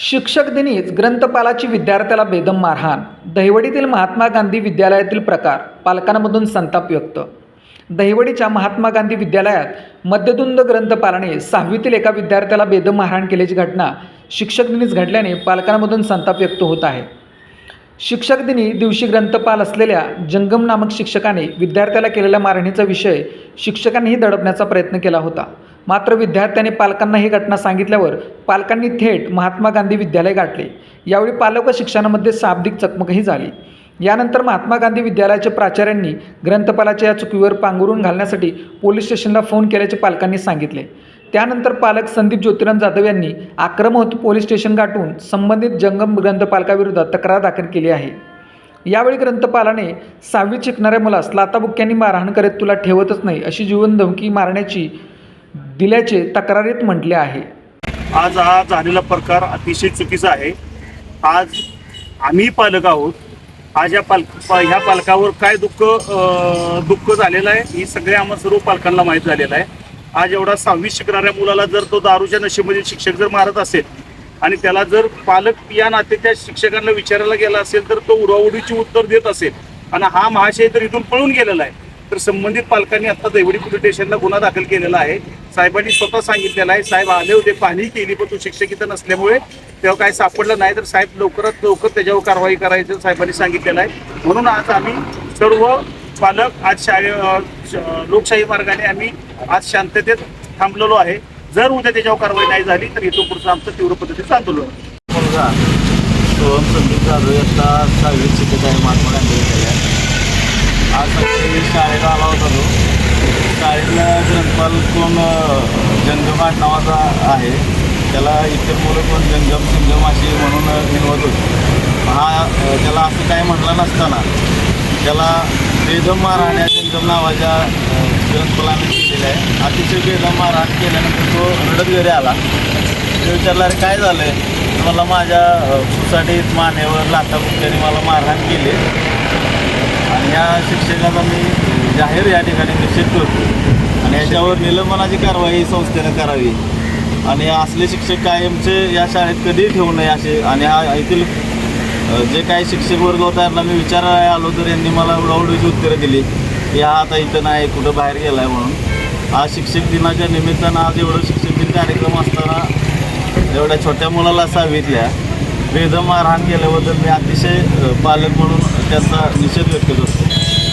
शिक्षक दिनीच ग्रंथपालाची विद्यार्थ्याला बेदम मारहाण. दहिवडीतील महात्मा गांधी विद्यालयातील प्रकार पालकांमधून संताप व्यक्त. दहिवडीच्या महात्मा गांधी विद्यालयात मध्यदुंद ग्रंथपालाने सहावीतील एका विद्यार्थ्याला बेदम मारहाण केल्याची घटना शिक्षक दिनीच घडल्याने पालकांमधून संताप व्यक्त होत आहे. शिक्षक दिनी दिवशी ग्रंथपाल असलेल्या जंगम नामक शिक्षकाने विद्यार्थ्याला केलेल्या मारहाणीचा विषय शिक्षकांनीही दडपण्याचा प्रयत्न केला होता. मात्र विद्यार्थ्याने पालकांना ही घटना सांगितल्यावर पालकांनी थेट महात्मा गांधी विद्यालय गाठले. यावेळी पालक व शिक्षणामध्ये शाब्दिक चकमकही झाली. यानंतर महात्मा गांधी विद्यालयाच्या प्राचार्यांनी ग्रंथपालाच्या या चुकीवर पांघरून घालण्यासाठी पोलीस स्टेशनला फोन केल्याचे पालकांनी सांगितले. त्यानंतर पालक संदीप ज्योतिराम जाधव यांनी आक्रमक पोलीस स्टेशन गाठून संबंधित जंगम ग्रंथपालकाविरोधात तक्रार दाखल केली आहे. यावेळी ग्रंथपालाने सहावीत शिकणाऱ्या मुलास लाताबुक्क्यांनी मारहाण करत तुला ठेवतच नाही अशी जीवन धमकी मारण्याची दिल्याचे तक्रारीत म्हटले आहे. आज हा झालेला प्रकार अतिशय चुकीचा आहे. आज आम्ही पालक आहोत. आज या पालक पा- ह्या पालकावर काय दुःख दुःख झालेलं आहे ही सगळ्या आम्हा सर्व पालकांना माहीत झालेलं आहे. आज एवढा सहावी शिकणाऱ्या मुलाला जर तो दारूच्या नशेमध्ये शिक्षक जर मारत असेल आणि त्याला जर पालक या नाते त्या शिक्षकांना विचारायला गेला असेल तर तो उडवाउडीची उत्तर देत असेल. आणि हा महाशय तर इथून पळून गेलेला आहे. तर संबंधित पालकांनी आता दैवडी पोलीस स्टेशनला गुन्हा दाखल केलेला आहे. साहेबांनी स्वतः सांगितलेलं आहे. साहेब आले होते पाहणी केली पण तो शिक्षक इथं नसल्यामुळे तेव्हा काय सापडलं नाही. तर साहेब लवकरात लवकर त्याच्यावर कारवाई करायचं साहेबांनी सांगितलेलं आहे. म्हणून आज आम्ही सर्व पालक आज शाळे श- लोकशाही मार्गाने आम्ही आज शांततेत थांबलेलो आहे. जर उद्या त्याच्यावर कारवाई नाही झाली तर इथून पुढचं आमचं तीव्र पद्धतीचं आंदोलन मुलगा सोहम संदीप जाधव यांचा सहावीत शिक्षक आहे महात्मा गांधी आज सकाळी शाळेला आला होता तो. शाळेतला ग्रंथपाल कोण अं, जंगम नावाचा आहे. त्याला इतर मुलं कोण जंगम सिंगम अशी म्हणून विनवत होते. हा त्याला असं काय म्हटलं नसताना त्याला बेदम मारहाण जंगम नावाच्या ग्रंथपालाने केलेलं आहे. अतिशय बेदम मारहाण केल्यानंतर तो रडत घरी आला. मी विचारलं अरे काय झालं आहे मला माझ्या सुसाटीत मानेवर लाथाबुक्क्याने मला मारहाण केली. शिक्षकाचा मी जाहीर या ठिकाणी निषेध करतो. आणि याच्यावर निलंबनाची कारवाई संस्थेनं करावी. आणि असले शिक्षक कायमचे या शाळेत कधीही ठेवू नये असे. आणि हा येथील जे काही शिक्षक वर्ग होता यांना मी विचारायला आलो तर यांनी मला उडावडीची उत्तरं दिली की हा आता इथं नाही कुठं बाहेर गेला आहे म्हणून. आज शिक्षक दिनाच्या निमित्तानं आज एवढं शिक्षक दिन कार्यक्रम असताना एवढ्या छोट्या मुलाला सांगितल्या वेदम मारहाण केल्याबद्दल मी अतिशय पालक म्हणून त्याचा निषेध व्यक्त करतो.